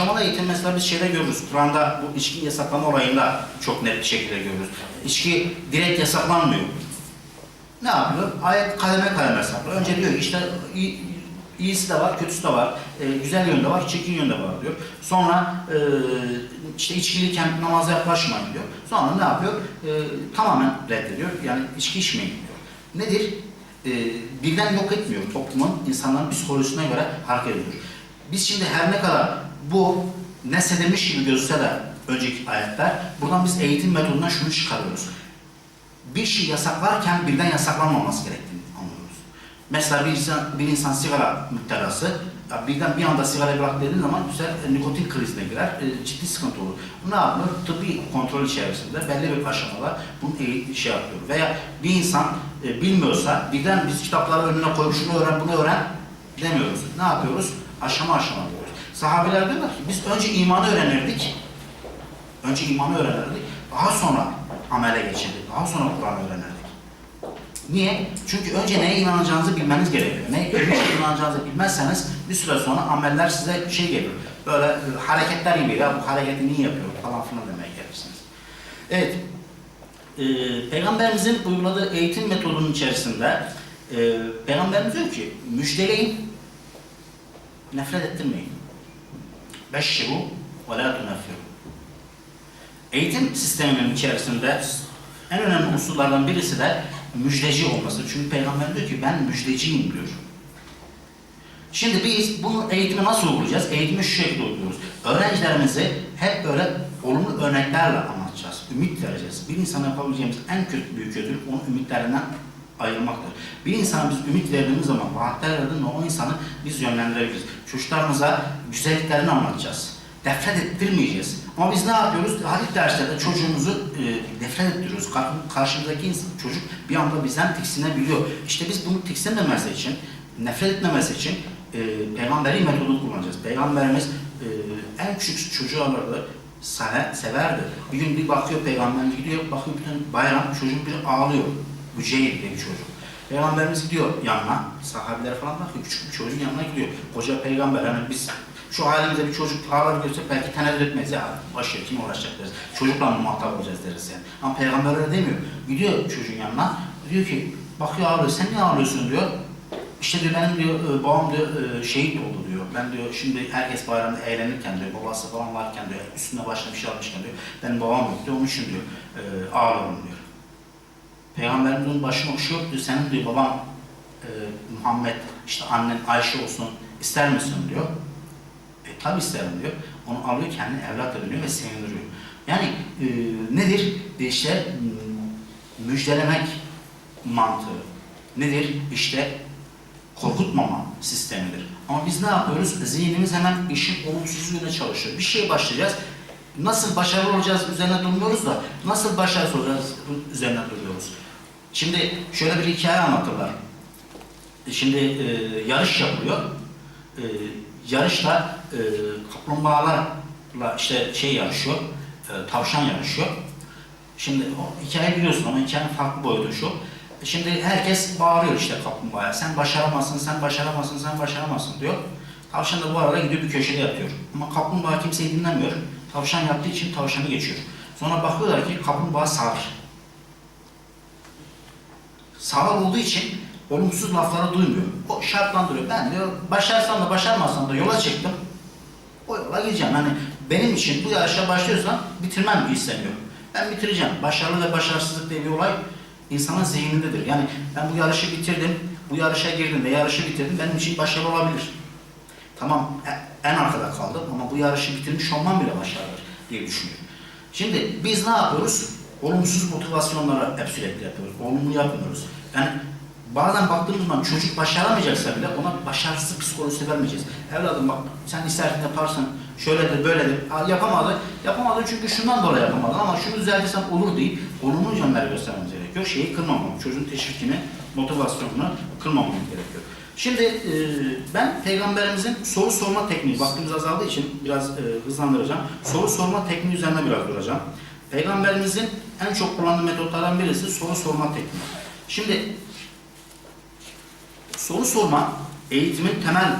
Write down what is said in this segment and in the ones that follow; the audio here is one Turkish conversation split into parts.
aşamada eğitim mesela biz şeyde görürüz. Kur'an'da bu içki yasaklama olayında çok net bir şekilde görürüz. İçki direkt yasaklanmıyor. Ne yapıyor? Ayet kademe kademe hesaplıyor. Önce diyor işte iyi- iyisi de var, kötüsü de var. E, güzel yönde var, çirkin yönde var diyor. Sonra e, işte içkiliyken namaza yaklaşmayın diyor. Sonra ne yapıyor? E, tamamen reddediyor. Yani içki içmeyin diyor. Nedir? E, birden yok etmiyor. Toplumun, insanların psikolojisine göre hareket ediyor. Biz şimdi her ne kadar bu nesedilmiş gibi gözükse de önceki ayetler, buradan biz eğitim metodundan şunu çıkarıyoruz bir şey yasaklarken birden yasaklanmaması gerektiğini anlıyoruz. Mesela bir insan, bir insan sigara müptelası, birden bir anda sigara bırak dediğin zaman güzel nikotin krizine girer, e, ciddi sıkıntı olur. Ne yapıyor? Tıbbi kontrol içerisinde belli bir aşamada bunu eğ- şey yapıyor. Veya bir insan e, bilmiyorsa birden biz kitapları önüne koyup şunu öğren, bunu öğren demiyoruz. Ne yapıyoruz? Aşama aşama diyoruz. Sahabeler diyorlar ki biz önce imanı öğrenirdik, Önce imanı öğrenirdik. Daha sonra amele geçirdik. Daha sonra Kur'an öğrenirdik. Niye? Çünkü önce neye inanacağınızı bilmeniz gerekiyor. Neye inanacağınızı bilmezseniz bir süre sonra ameller size şey geliyor. Böyle e, hareketler gibi ya bu hareketi niye yapıyor falan filan demeye gelirsiniz. Evet. Ee, Peygamberimizin uyguladığı eğitim metodunun içerisinde e, Peygamberimiz diyor ki müjdeleyin, nefret ettirmeyin. Beşşiru ve la tuneffiru. Eğitim sisteminin içerisinde en önemli unsurlardan birisi de müjdeci olması. Çünkü Peygamber diyor ki ben müjdeciyim diyor. Şimdi biz bunu eğitimi nasıl uygulayacağız? Eğitimi şu şekilde uyguluyoruz. Öğrencilerimizi hep böyle olumlu örneklerle anlatacağız. Ümit vereceğiz. Bir insana yapabileceğimiz en kötü büyük ödül onu ümitlerinden ayırmaktır. Bir insana biz ümit verdiğimiz zaman, vaatler verdiğimiz o insanı biz yönlendirebiliriz. Çocuklarımıza güzelliklerini anlatacağız. Nefret ettirmeyeceğiz. Ama biz ne yapıyoruz? İlk derslerde çocuğumuzu e, nefret ettiriyoruz. Kar- Karşımızdaki insan, çocuk bir anda bizden tiksinebiliyor. İşte biz bunu tiksinmemesi için, nefret etmemesi için e, peygamberi metodu kullanacağız. Peygamberimiz e, en küçük çocuğu alırdı, severdi. Bir gün bir bakıyor peygamberimiz gidiyor, bakıyor bütün bayram çocuk bir ağlıyor. Büceyir diye bir çocuk. Peygamberimiz gidiyor yanına, sahabeler falan bakıyor, küçük bir çocuğun yanına gidiyor. Koca peygamber, hani biz şu halimizde bir çocuk ağlar görse belki tenezzül etmeyiz ya, başka kim uğraşacak deriz. Çocukla mı muhatap olacağız deriz yani. Ama peygamber öyle demiyor. Gidiyor çocuğun yanına, diyor ki, bakıyor ağlıyor, sen niye ağlıyorsun diyor. İşte diyor benim diyor e, babam diyor e, şehit oldu diyor. Ben diyor şimdi herkes bayramda eğlenirken diyor babası falan varken diyor üstüne başına bir şey almışken diyor benim babam yok diyor onun için diyor e, ağlıyorum diyor. Peygamberimiz onun başına okşuyor diyor senin diyor babam e, Muhammed işte annen Ayşe olsun ister misin diyor. E tabi isterim diyor. Onu alıyor kendine evlat ediniyor ve sevindiriyor. Yani e, nedir? E, işte müjdelemek mantığı. Nedir? İşte korkutmama sistemidir. Ama biz ne yapıyoruz? Zihnimiz hemen işin olumsuz yöne çalışıyor. Bir şeye başlayacağız. Nasıl başarılı olacağız üzerine durmuyoruz da nasıl başarısız olacağız üzerine duruyoruz. Şimdi şöyle bir hikaye anlatırlar. Şimdi e, yarış yapılıyor. E, yarışta e, kaplumbağalarla işte şey yarışıyor, e, tavşan yarışıyor. Şimdi o hikaye biliyorsun ama hikayenin farklı boyutu şu. Şimdi herkes bağırıyor işte kaplumbağaya. Sen başaramazsın, sen başaramazsın, sen başaramazsın diyor. Tavşan da bu arada gidiyor bir köşede yatıyor. Ama kaplumbağa kimseyi dinlemiyor. Tavşan yaptığı için tavşanı geçiyor. Sonra bakıyorlar ki kaplumbağa sağır. Sağır olduğu için olumsuz lafları duymuyor. O şartlandırıyor. Ben diyor başarsam da başarmazsam da yola çıktım. O yola gideceğim. Hani benim için bu yarışa başlıyorsam bitirmem istemiyorum. Ben bitireceğim. Başarılı ve başarısızlık diye bir olay insanın zihnindedir. Yani ben bu yarışı bitirdim, bu yarışa girdim ve yarışı bitirdim. Benim için başarılı olabilir. Tamam e- en arkada kaldım ama bu yarışı bitirmiş olmam bile başarıdır diye düşünüyorum. Şimdi biz ne yapıyoruz? Olumsuz motivasyonlara hep sürekli yapıyoruz. Olumlu yapmıyoruz. Yani bazen baktığımız zaman çocuk başaramayacaksa bile ona başarısız psikolojisi vermeyeceğiz. Evladım bak sen istersen yaparsın, şöyledir, böyledir. Aa, yapamadı. Yapamadı çünkü şundan dolayı yapamadı ama şunu düzeltirsen olur deyip olumlu yönleri göstermemiz gerekiyor. Şeyi kırmamamız, çocuğun teşvikini, motivasyonunu kırmamamız gerekiyor. Şimdi e, ben peygamberimizin soru sorma tekniği, vaktimiz azaldığı için biraz e, hızlandıracağım. Soru sorma tekniği üzerine biraz duracağım. Peygamberimizin en çok kullandığı metotlardan birisi soru sorma tekniği. Şimdi soru sorma eğitimin temel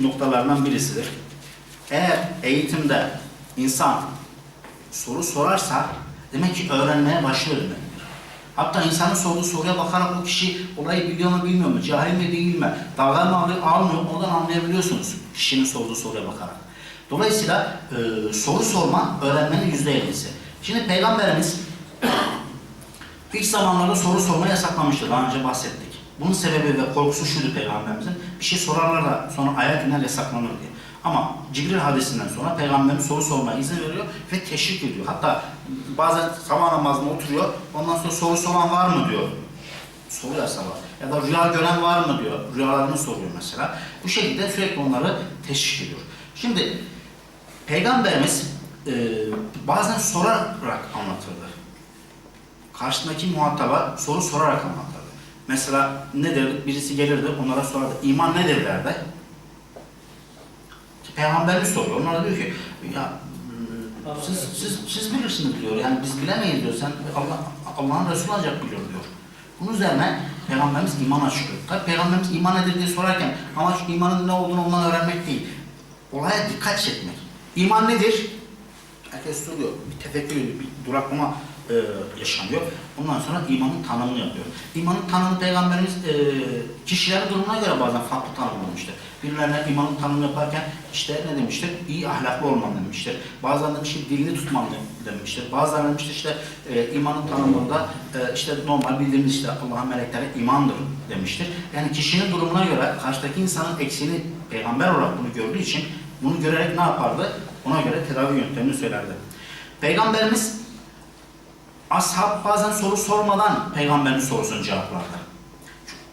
noktalarından birisidir. Eğer eğitimde insan soru sorarsa demek ki öğrenmeye başlıyor demektir. Hatta insanın sorduğu soruya bakarak o kişi olayı biliyor mu bilmiyor mu, cahil mi değil mi, dalga mı alıyor, almıyor, oradan anlayabiliyorsunuz kişinin sorduğu soruya bakarak. Dolayısıyla e, soru sorma öğrenmenin yüzde ellisi. Şimdi Peygamberimiz ilk zamanlarda soru sormayı yasaklamıştı, daha önce bahsettik. Bunun sebebi ve korkusu şuydu Peygamberimizin, bir şey sorarlar da sonra ayet iner yasaklanır diye. Ama Cibril hadisinden sonra Peygamberimiz soru sormaya izin veriyor ve teşvik ediyor. Hatta bazen sabah namazına oturuyor, ondan sonra soru soran var mı diyor. Soruyor sabah. Ya da rüya gören var mı diyor. Rüyalarını soruyor mesela. Bu şekilde sürekli onları teşvik ediyor. Şimdi Peygamberimiz e, bazen sorarak anlatırdı. Karşısındaki muhataba soru sorarak anlatırdı. Mesela ne derdi? Birisi gelirdi, onlara sorardı. İman nedir derdi. Peygamberimiz soruyor. Onlara diyor ki, ya hmm, siz, siz, siz bilirsiniz diyor. Yani biz bilemeyiz diyor. Sen Allah, Allah'ın Resulü ancak biliyor diyor. Bunun üzerine Peygamberimiz iman açıklıyor. Tabi Peygamberimiz iman nedir diye sorarken amaç imanın ne olduğunu ondan öğrenmek değil. Olaya dikkat çekmek. İman nedir? Herkes soruyor. Bir tefekkür ediyor, bir duraklama e, yaşanıyor. Ondan sonra imanın tanımını yapıyor. İmanın tanımı Peygamberimiz e, kişilerin durumuna göre bazen farklı tanımlamıştır. Birilerine imanın tanımını yaparken işte ne demiştir? İyi ahlaklı olman demiştir. Bazen demiştir dilini tutman demiştir. Bazen demiştir işte e, imanın tanımında e, işte normal bildiğimiz işte Allah'ın melekleri imandır demiştir. Yani kişinin durumuna göre karşıdaki insanın eksiğini peygamber olarak bunu gördüğü için bunu görerek ne yapardı? Ona göre tedavi yöntemini söylerdi. Peygamberimiz ashab bazen soru sormadan peygamberin sorusunu cevaplardı.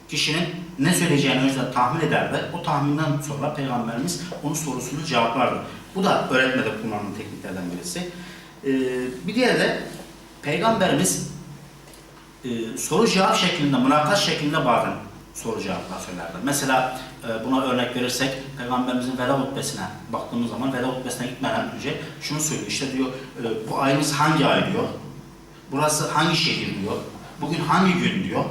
Kişinin ne söyleyeceğini önceden tahmin ederdi. O tahminden sonra peygamberimiz onun sorusunu cevaplardı. Bu da öğretmede kullanılan tekniklerden birisi. Ee, bir diğeri de peygamberimiz e, soru cevap şeklinde, mülakat şeklinde bazen soru cevaplar söylerdi. Mesela e, buna örnek verirsek Peygamberimizin veda hutbesine baktığımız zaman veda hutbesine gitmeden önce şunu söylüyor. İşte diyor e, bu ayımız hangi ay diyor. Burası hangi şehir diyor. Bugün hangi gün diyor.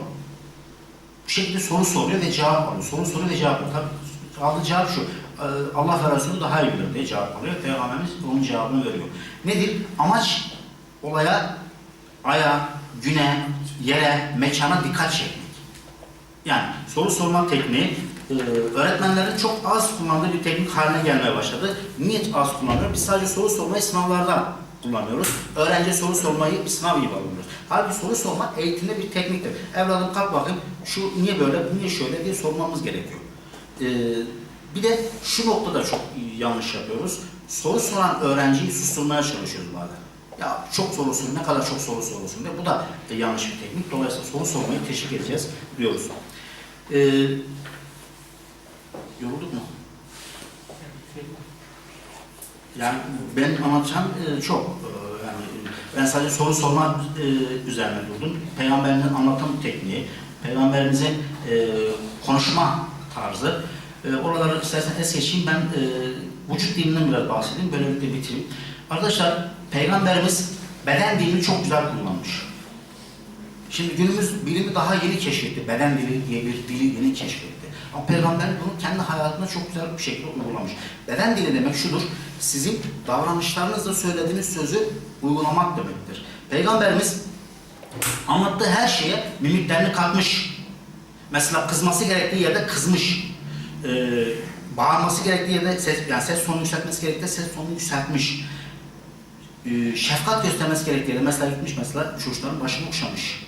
Bu şekilde soru soruyor ve cevap alıyor. Soru soruyor ve cevap alıyor. Tabii aldığı cevap şu. e, Allah ve Resulü daha iyi bilir diye cevap alıyor. Peygamberimiz onun cevabını veriyor. Nedir? Amaç olaya, aya, güne, yere, mekana dikkat çekmek. Yani soru sorma tekniği e, öğretmenlerin çok az kullandığı bir teknik haline gelmeye başladı. Niye az kullanıyor? Biz sadece soru sormayı sınavlarda kullanıyoruz. Öğrenci soru sormayı bir sınav gibi alıyoruz. Halbuki soru sorma eğitimde bir tekniktir. Evladım kalk bakayım şu niye böyle, bu niye şöyle diye sormamız gerekiyor. E, bir de şu noktada çok yanlış yapıyoruz. Soru soran öğrenciyi susturmaya çalışıyoruz bazen. Ya çok soru sor, ne kadar çok soru sorulsun diye. Bu da yanlış bir teknik. Dolayısıyla soru sormayı teşvik edeceğiz diyoruz. Ee, yorulduk mu? Yani ben anlatacağım e, çok. E, yani ben sadece soru sorma e, üzerine durdum. Peygamberimizin anlatım tekniği, peygamberimizin e, konuşma tarzı. E, oraları istersen es geçeyim. Ben e, vücut dilinden biraz bahsedeyim. Böylelikle bitireyim. Arkadaşlar peygamberimiz beden dilini çok güzel kullanmış. Şimdi günümüz bilimi daha yeni keşfetti. Beden dili diye bir dili yeni keşfetti. Ama Peygamber bunu kendi hayatında çok güzel bir şekilde uygulamış. Beden dili demek şudur, sizin davranışlarınızla söylediğiniz sözü uygulamak demektir. Peygamberimiz anlattığı her şeye mimiklerini katmış. Mesela kızması gerektiği yerde kızmış. Ee, bağırması gerektiği yerde ses, yani ses tonunu yükseltmesi gerektiği ses tonunu yükseltmiş. Ee, şefkat göstermesi gerektiği yerde mesela gitmiş mesela çocukların başını okşamış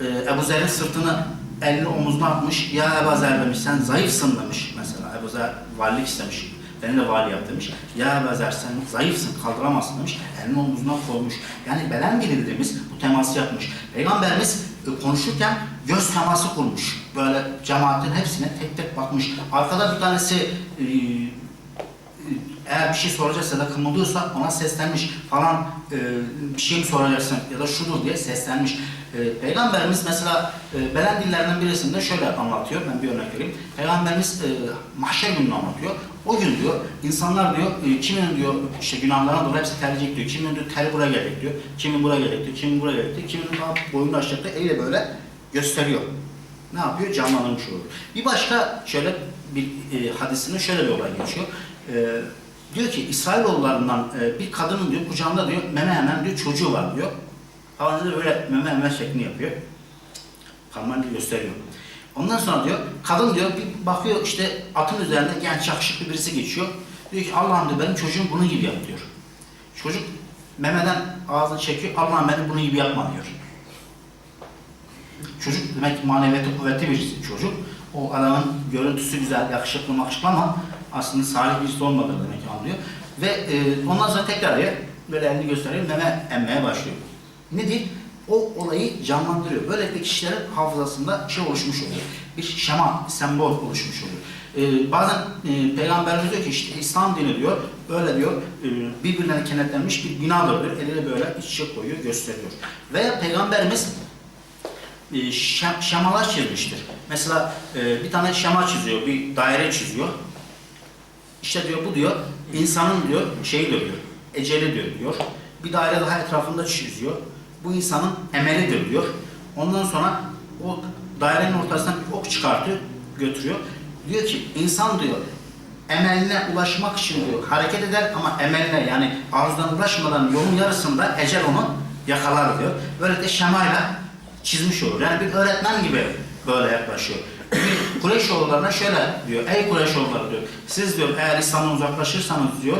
e, Ebu Zer'in sırtını elini omuzuna atmış. Ya Ebu Zer demiş sen zayıfsın demiş mesela. Ebu Zer valilik istemiş. Beni de vali yap demiş. Ya Ebu Zer sen zayıfsın kaldıramazsın demiş. Elini omuzuna koymuş. Yani dili dediğimiz bu teması yapmış. Peygamberimiz e, konuşurken göz teması kurmuş. Böyle cemaatin hepsine tek tek bakmış. Arkada bir tanesi e, eğer bir şey soracaksa da kımıldıyorsa ona seslenmiş falan e, bir şey mi soracaksın ya da şudur diye seslenmiş. E, Peygamberimiz mesela e, beden dillerinden birisinde şöyle anlatıyor, ben bir örnek vereyim. Peygamberimiz e, mahşer gününü anlatıyor. O gün diyor, insanlar diyor, e, kimin diyor işte günahlarına dolayı hepsi tercih diyor. Kimin diyor teri buraya gelecek diyor, kimin buraya gelecek diyor, kimin buraya gelecek diyor, kimin daha boyunu aşacak eliyle böyle gösteriyor. Ne yapıyor? Canlanmış olur. Bir başka şöyle bir e, hadisinde şöyle bir olay geçiyor. E, Diyor ki İsrailoğullarından e, bir kadının diyor kucağında diyor meme hemen diyor çocuğu var diyor. Havanda da böyle meme hemen şeklini yapıyor. Parmağını gösteriyor. Ondan sonra diyor kadın diyor bir bakıyor işte atın üzerinde genç yakışıklı birisi geçiyor. Diyor ki Allah'ım diyor benim çocuğum bunun gibi yap diyor. Çocuk memeden ağzını çekiyor. Allah'ım benim bunun gibi yapma diyor. Çocuk demek maneviyatı kuvvetli bir çocuk. O adamın görüntüsü güzel, yakışıklı makışıklı ama aslında salih birisi olmadığını demek anlıyor. Ve e, ondan sonra tekrar diyor, böyle elini gösteriyor, meme emmeye başlıyor. Nedir? O olayı canlandırıyor. Böylelikle kişilerin hafızasında şey oluşmuş oluyor. Bir şema, sembol oluşmuş oluyor. Ee, bazen e, Peygamberimiz diyor ki işte İslam dini diyor, böyle diyor e, birbirlerine kenetlenmiş bir binadır diyor. Eliyle böyle iç içe koyuyor, gösteriyor. Veya Peygamberimiz e, şem- şemalar çizmiştir. Mesela e, bir tane şema çiziyor, bir daire çiziyor. İşte diyor bu diyor insanın diyor şeyi diyor, eceli diyor diyor. Bir daire daha etrafında çiziyor. Bu insanın emelidir diyor. Ondan sonra o dairenin ortasından bir ok çıkartıyor, götürüyor. Diyor ki insan diyor emeline ulaşmak için diyor hareket eder ama emeline yani arzudan ulaşmadan yolun yarısında ecel onu yakalar diyor. Böylelikle şemayla çizmiş olur. Yani bir öğretmen gibi böyle yaklaşıyor. Kureyşoğullarına şöyle diyor. Ey Kureyşoğulları diyor. Siz diyor eğer İslam'dan uzaklaşırsanız diyor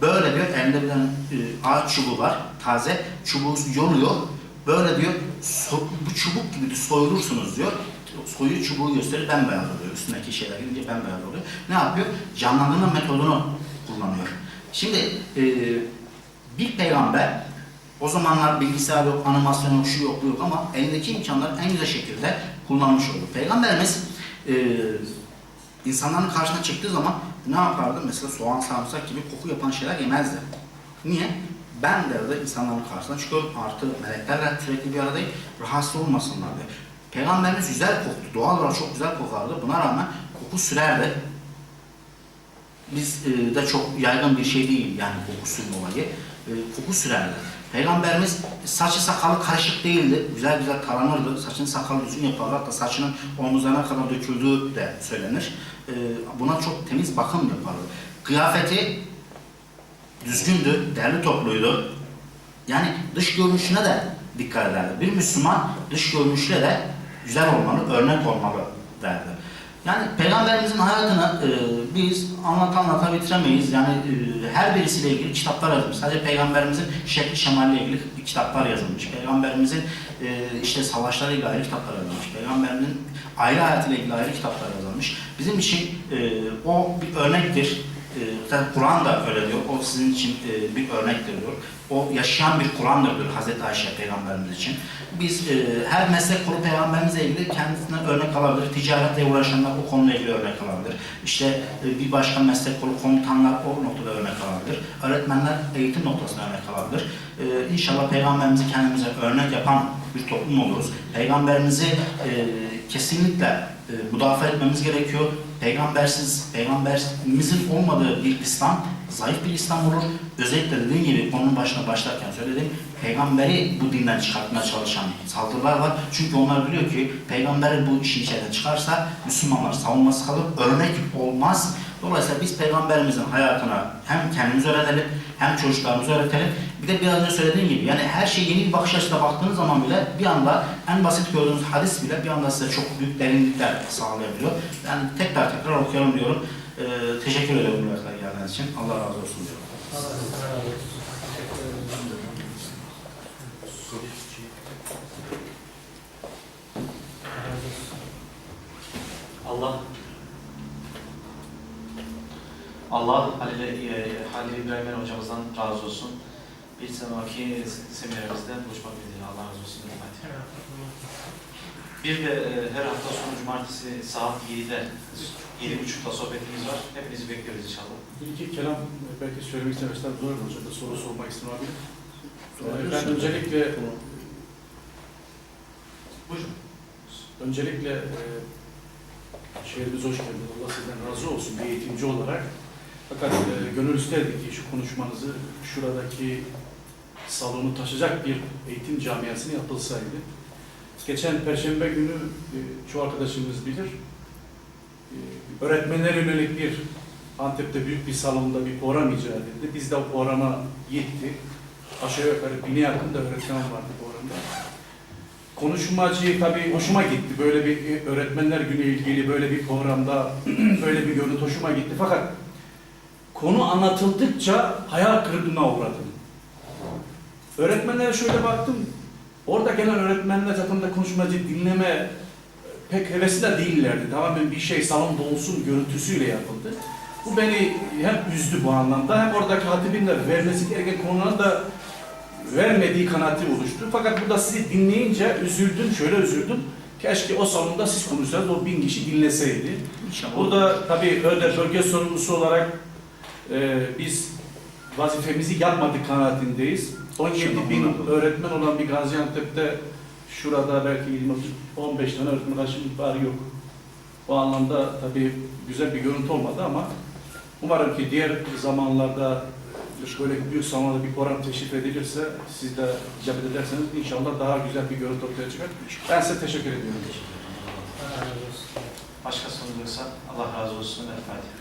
böyle diyor elinde bir tane e, ağaç çubuğu var taze. Çubuğu yonuyor. Böyle diyor so- bu çubuk gibi soyulursunuz diyor. Soyu çubuğu gösterir bembeyaz oluyor. Üstündeki şeyler gidince bembeyaz oluyor. Ne yapıyor? Canlandırma metodunu kullanıyor. Şimdi e, bir peygamber o zamanlar bilgisayar yok, animasyon yok, şu yok, bu yok ama elindeki imkanları en güzel şekilde kullanmış oldu. Peygamberimiz e, insanların karşısına çıktığı zaman ne yapardı? Mesela soğan, sarımsak gibi koku yapan şeyler yemezdi. Niye? Ben de orada insanların karşısına çıkıyorum. Artı meleklerle sürekli bir aradayım. Rahatsız olmasınlar diye. Peygamberimiz güzel koktu. Doğal olarak çok güzel kokardı. Buna rağmen koku sürerdi. Biz e, de çok yaygın bir şey değil yani koku sürme olayı. E, koku sürerdi. Peygamberimiz saçı sakalı karışık değildi. Güzel güzel taranırdı. Saçını sakalı düzgün yapardı. Hatta saçının omuzlarına kadar döküldüğü de söylenir. E, buna çok temiz bakım yapardı. Kıyafeti düzgündü, derli topluydu. Yani dış görünüşüne de dikkat ederdi. Bir Müslüman dış görünüşle de güzel olmalı, örnek olmalı derdi. Yani Peygamberimizin hayatını e, biz anlat anlata bitiremeyiz. Yani e, her birisiyle ilgili kitaplar yazılmış. Sadece Peygamberimizin şekli şemalle ilgili kitaplar yazılmış. Peygamberimizin e, işte savaşlarıyla ayrı kitaplar yazılmış. Peygamberimizin aile hayatıyla ilgili ayrı kitaplar yazılmış. Bizim için e, o bir örnektir. E, zaten Kur'an da öyle diyor. O sizin için e, bir örnektir diyor. O yaşayan bir Kur'an'dır diyor Hazreti Ayşe peygamberimiz için. Biz e, her meslek kolu peygamberimizle ilgili kendisinden örnek alabilir. Ticaretle uğraşanlar o konuyla ilgili örnek alabilir. İşte e, bir başka meslek kolu komutanlar o noktada örnek alabilir. Öğretmenler eğitim noktasında örnek alabilir. E, inşallah peygamberimizi kendimize örnek yapan bir toplum oluruz. Peygamberimizi e, kesinlikle e, müdafaa etmemiz gerekiyor. Peygambersiz, peygamberimizin olmadığı bir İslam zayıf bir İslam olur. Özellikle dediğim gibi konunun başına başlarken söyledim. Peygamberi bu dinden çıkartmaya çalışan saldırılar var. Çünkü onlar biliyor ki peygamberi bu işin içeriden çıkarsa Müslümanlar savunması kalır, örnek olmaz. Dolayısıyla biz peygamberimizin hayatına hem kendimiz öğretelim hem çocuklarımızı öğretelim. Bir de biraz önce söylediğim gibi yani her şey yeni bir bakış açısıyla baktığınız zaman bile bir anda en basit gördüğünüz hadis bile bir anda size çok büyük derinlikler sağlayabiliyor. Yani tekrar tekrar okuyalım diyorum. Ee, teşekkür ediyorum bu kadar geldiğiniz için. Allah razı olsun diyorum. Allah Allah Halil, e, Halil İbrahim Er hocamızdan razı olsun. Bir sonraki seminerimizde buluşmak dileğiyle Allah razı olsun. Hadi. Bir de e, her hafta sonu cumartesi saat 7'de 7.30'da sohbetimiz var. Hepinizi bekliyoruz inşallah. Bir iki kelam belki söylemek istemezler zor olacak da soru sormak istemem abi. Ben öncelikle Buyurun. öncelikle e, şehrimize hoş geldiniz. Allah sizden razı olsun bir eğitimci olarak. Fakat e, gönül isterdi ki şu konuşmanızı şuradaki salonu taşıyacak bir eğitim camiasına yapılsaydı. Geçen Perşembe günü e, çoğu arkadaşımız bilir. E, öğretmenlere yönelik bir Antep'te büyük bir salonda bir program icat edildi. Biz de o programa gittik. Aşağı yukarı bine yakın da öğretmen vardı programda. Konuşmacı tabii hoşuma gitti. Böyle bir e, öğretmenler günü ilgili böyle bir programda böyle bir görüntü hoşuma gitti. Fakat konu anlatıldıkça hayal kırıklığına uğradım. Öğretmenlere şöyle baktım. Orada gelen öğretmenler zaten de konuşmacı dinleme e, pek hevesli de değillerdi. Tamamen bir şey salonda olsun görüntüsüyle yapıldı. Bu beni hem üzdü bu anlamda hem oradaki hatibin de vermesi gereken konuların da vermediği kanaati oluştu. Fakat burada sizi dinleyince üzüldüm, şöyle üzüldüm. Keşke o salonda siz konuşsanız o bin kişi dinleseydi. İnşallah. Burada tabii öyle bölge sorumlusu olarak e, biz vazifemizi yapmadık kanaatindeyiz. 17 bin öğretmen olan bir Gaziantep'te şurada belki 20 15 tane öğretmen karşımız var yok. O anlamda tabii güzel bir görüntü olmadı ama umarım ki diğer zamanlarda böyle büyük zamanlarda bir program teşrif edilirse siz de icap ederseniz inşallah daha güzel bir görüntü ortaya çıkar. Ben size teşekkür ediyorum. Başka sorun yoksa Allah razı olsun. El Fatiha.